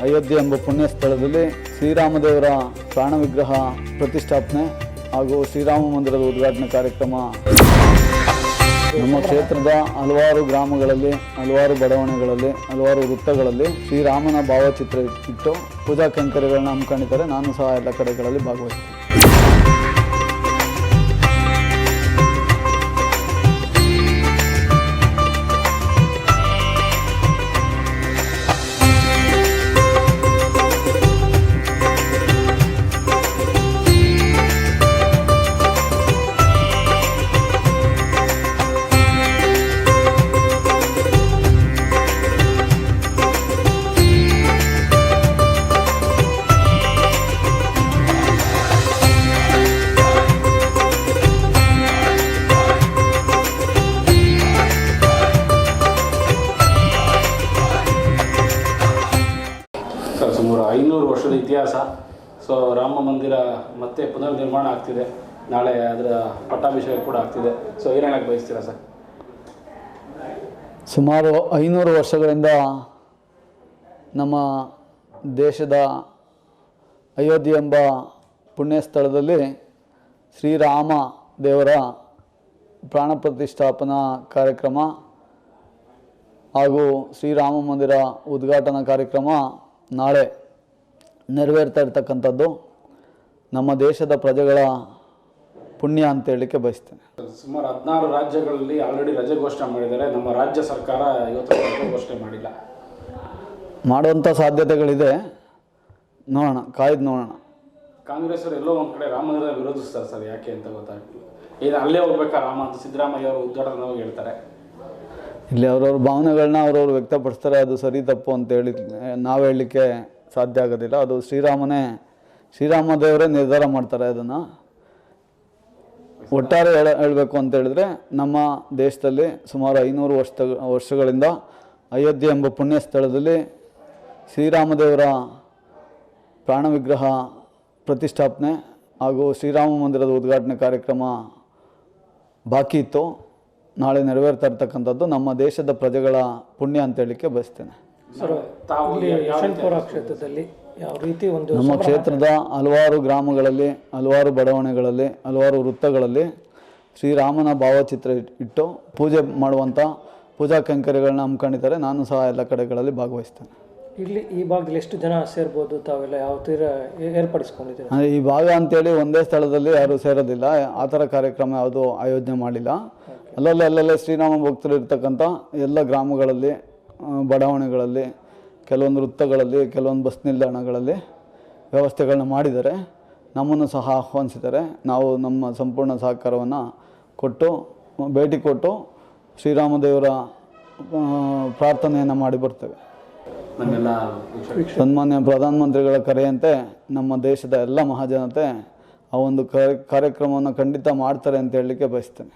ಅಯೋಧ್ಯೆ ಎಂಬ ಪುಣ್ಯ ಸ್ಥಳದಲ್ಲಿ ಶ್ರೀರಾಮದೇವರ ಪ್ರಾಣ ವಿಗ್ರಹ ಪ್ರತಿಷ್ಠಾಪನೆ ಹಾಗೂ ಶ್ರೀರಾಮ ಮಂದಿರದ ಉದ್ಘಾಟನೆ ಕಾರ್ಯಕ್ರಮ. ನಮ್ಮ ಕ್ಷೇತ್ರದ ಹಲವಾರು ಗ್ರಾಮಗಳಲ್ಲಿ, ಹಲವಾರು ಬಡಾವಣೆಗಳಲ್ಲಿ, ಹಲವಾರು ವೃತ್ತಗಳಲ್ಲಿ ಶ್ರೀರಾಮನ ಭಾವಚಿತ್ರ ಇಟ್ಟು ಪೂಜಾ ಕೈಂಕರ್ಯಗಳನ್ನ ಹಮ್ಮಿಕೊಂಡಿದ್ದಾರೆ ನಾನು ಸಹ ಎಲ್ಲ ಕಡೆಗಳಲ್ಲಿ ಭಾಗವಹಿಸ್ತೀನಿ. ವರ್ಷದ ಇತಿಹಾಸ. ಸೊ ರಾಮ ಮಂದಿರ ಮತ್ತೆ ಪುನರ್ ನಿರ್ಮಾಣ ಆಗ್ತಿದೆ. ನಾಳೆ ಅದರ ಪಟ್ಟಾಭಿಷೇಕ ಕೂಡ ಆಗ್ತಿದೆ. ಸೊ ಏನೇಳಕ್ಕೆ ಬಯಸ್ತೀರಾ ಸರ್? ಸುಮಾರು ಐನೂರು ವರ್ಷಗಳಿಂದ ನಮ್ಮ ದೇಶದ ಅಯೋಧ್ಯೆ ಎಂಬ ಪುಣ್ಯ ಸ್ಥಳದಲ್ಲಿ ಶ್ರೀರಾಮ ದೇವರ ಪ್ರಾಣ ಪ್ರತಿಷ್ಠಾಪನಾ ಕಾರ್ಯಕ್ರಮ ಹಾಗೂ ಶ್ರೀರಾಮ ಮಂದಿರ ಉದ್ಘಾಟನಾ ಕಾರ್ಯಕ್ರಮ ನಾಳೆ ನೆರವೇರ್ತಾ ಇರ್ತಕ್ಕಂಥದ್ದು ನಮ್ಮ ದೇಶದ ಪ್ರಜೆಗಳ ಪುಣ್ಯ ಅಂತ ಹೇಳಲಿಕ್ಕೆ ಬಯಸ್ತೇನೆ. ಸುಮಾರು ಹದಿನಾರು ರಾಜ್ಯಗಳಲ್ಲಿ ಆಲ್ರೆಡಿ ರಜೆ ಘೋಷಣೆ ಮಾಡಿದ್ದಾರೆ. ನಮ್ಮ ರಾಜ್ಯ ಸರ್ಕಾರ ಇವತ್ತು ರಜೆ ಘೋಷಣೆ ಮಾಡಿಲ್ಲ. ಮಾಡುವಂಥ ಸಾಧ್ಯತೆಗಳಿದೆ. ನೋಡೋಣ ಕಾಯ್ದು ನೋಡೋಣ. ಕಾಂಗ್ರೆಸ್ ಅವರು ಎಲ್ಲೋ ಒಂದು ಕಡೆ ರಾಮ ಮಂದಿರ ವಿರೋಧಿಸ್ತಾರೆ ಸರ್ ಯಾಕೆ ಅಂತ ಗೊತ್ತಾಗ್ತಿಲ್ಲ. ಇದು ಅಲ್ಲೇ ಹೋಗ್ಬೇಕಾ ರಾಮ ಅಂತ ಸಿದ್ದರಾಮಯ್ಯ ಅವರು ಉದ್ಘಾಟನೆ ಹೇಳ್ತಾರೆ. ಇಲ್ಲಿ ಅವ್ರವ್ರ ಭಾವನೆಗಳನ್ನ ಅವ್ರವ್ರು ವ್ಯಕ್ತಪಡಿಸ್ತಾರೆ ಅದು ಸರಿ ತಪ್ಪು ಅಂತ ಹೇಳಿ ನಾವು ಹೇಳಲಿಕ್ಕೆ ಸಾಧ್ಯ ಆಗೋದಿಲ್ಲ. ಅದು ಶ್ರೀರಾಮನೇ ಶ್ರೀರಾಮ ದೇವರೇ ನಿರ್ಧಾರ ಮಾಡ್ತಾರೆ ಅದನ್ನು. ಒಟ್ಟಾರೆ ಹೇಳ, ಹೇಳಬೇಕು ಅಂತ ಹೇಳಿದ್ರೆ, ನಮ್ಮ ದೇಶದಲ್ಲಿ ಸುಮಾರು ಐನೂರು ವರ್ಷ, ವರ್ಷಗಳಿಂದ ಅಯೋಧ್ಯೆ ಎಂಬ ಪುಣ್ಯ ಸ್ಥಳದಲ್ಲಿ ಶ್ರೀರಾಮದೇವರ ಪ್ರಾಣ ವಿಗ್ರಹ ಪ್ರತಿಷ್ಠಾಪನೆ ಹಾಗೂ ಶ್ರೀರಾಮ ಮಂದಿರದ ಉದ್ಘಾಟನೆ ಕಾರ್ಯಕ್ರಮ ಬಾಕಿ ಇತ್ತು. ನಾಳೆ ನೆರವೇರ್ತಾ ಇರ್ತಕ್ಕಂಥದ್ದು ನಮ್ಮ ದೇಶದ ಪ್ರಜೆಗಳ ಪುಣ್ಯ ಅಂತ ಹೇಳಲಿಕ್ಕೆ ಬಯಸ್ತೇನೆ ತಾವು ಇಲ್ಲಿ ಯಶವಂತಪುರ ಕ್ಷೇತ್ರದಲ್ಲಿ ಯಾವ ರೀತಿ ಒಂದು ನಮ್ಮ ಕ್ಷೇತ್ರದ ಹಲವಾರು ಗ್ರಾಮಗಳಲ್ಲಿ ಹಲವಾರು ಬಡಾವಣೆಗಳಲ್ಲಿ ಹಲವಾರು ವೃತ್ತಗಳಲ್ಲಿ ಶ್ರೀರಾಮನ ಭಾವಚಿತ್ರ ಇಟ್- ಇಟ್ಟು ಪೂಜೆ ಮಾಡುವಂಥ ಪೂಜಾ ಕೈಂಕರ್ಯಗಳನ್ನ ಹಮ್ಮಿಕೊಂಡಿದ್ದಾರೆ. ನಾನು ಸಹ ಎಲ್ಲ ಕಡೆಗಳಲ್ಲಿ ಭಾಗವಹಿಸ್ತೇನೆ. ಇಲ್ಲಿ ಈ ಭಾಗದಲ್ಲಿ ಎಷ್ಟು ಜನ ಸೇರ್ಬೋದು? ತಾವೆಲ್ಲ ಯಾವ ತೀರ ಏರ್ಪಡಿಸ್ಕೊಂಡಿದ್ದೀರಾ? ಅಂದರೆ ಈ ಭಾಗ ಅಂತೇಳಿ ಒಂದೇ ಸ್ಥಳದಲ್ಲಿ ಯಾರೂ ಸೇರೋದಿಲ್ಲ. ಆ ಥರ ಕಾರ್ಯಕ್ರಮ ಯಾವುದೂ ಆಯೋಜನೆ ಮಾಡಿಲ್ಲ. ಅಲ್ಲಲ್ಲೇ ಅಲ್ಲಲ್ಲೇ ಶ್ರೀರಾಮ ಭಕ್ತರು ಇರ್ತಕ್ಕಂಥ ಎಲ್ಲ ಗ್ರಾಮಗಳಲ್ಲಿ ಬಡಾವಣೆಗಳಲ್ಲಿ ಕೆಲವೊಂದು ವೃತ್ತಗಳಲ್ಲಿ ಕೆಲವೊಂದು ಬಸ್ ನಿಲ್ದಾಣಗಳಲ್ಲಿ ವ್ಯವಸ್ಥೆಗಳನ್ನ ಮಾಡಿದ್ದಾರೆ. ನಮ್ಮನ್ನು ಸಹ ಆಹ್ವಾನಿಸಿದ್ದಾರೆ. ನಾವು ನಮ್ಮ ಸಂಪೂರ್ಣ ಸಹಕಾರವನ್ನು ಕೊಟ್ಟು ಭೇಟಿ ಕೊಟ್ಟು ಶ್ರೀರಾಮದೇವರ ಪ್ರಾರ್ಥನೆಯನ್ನು ಮಾಡಿ ಬರ್ತೇವೆ. ಸನ್ಮಾನ್ಯ ಪ್ರಧಾನಮಂತ್ರಿಗಳ ಕರೆಯಂತೆ ನಮ್ಮ ದೇಶದ ಎಲ್ಲ ಮಹಾಜನತೆ ಆ ಒಂದು ಕಾರ್ಯಕ್ರಮವನ್ನು ಖಂಡಿತ ಮಾಡ್ತಾರೆ ಅಂತ ಹೇಳಲಿಕ್ಕೆ ಬಯಸ್ತೇನೆ.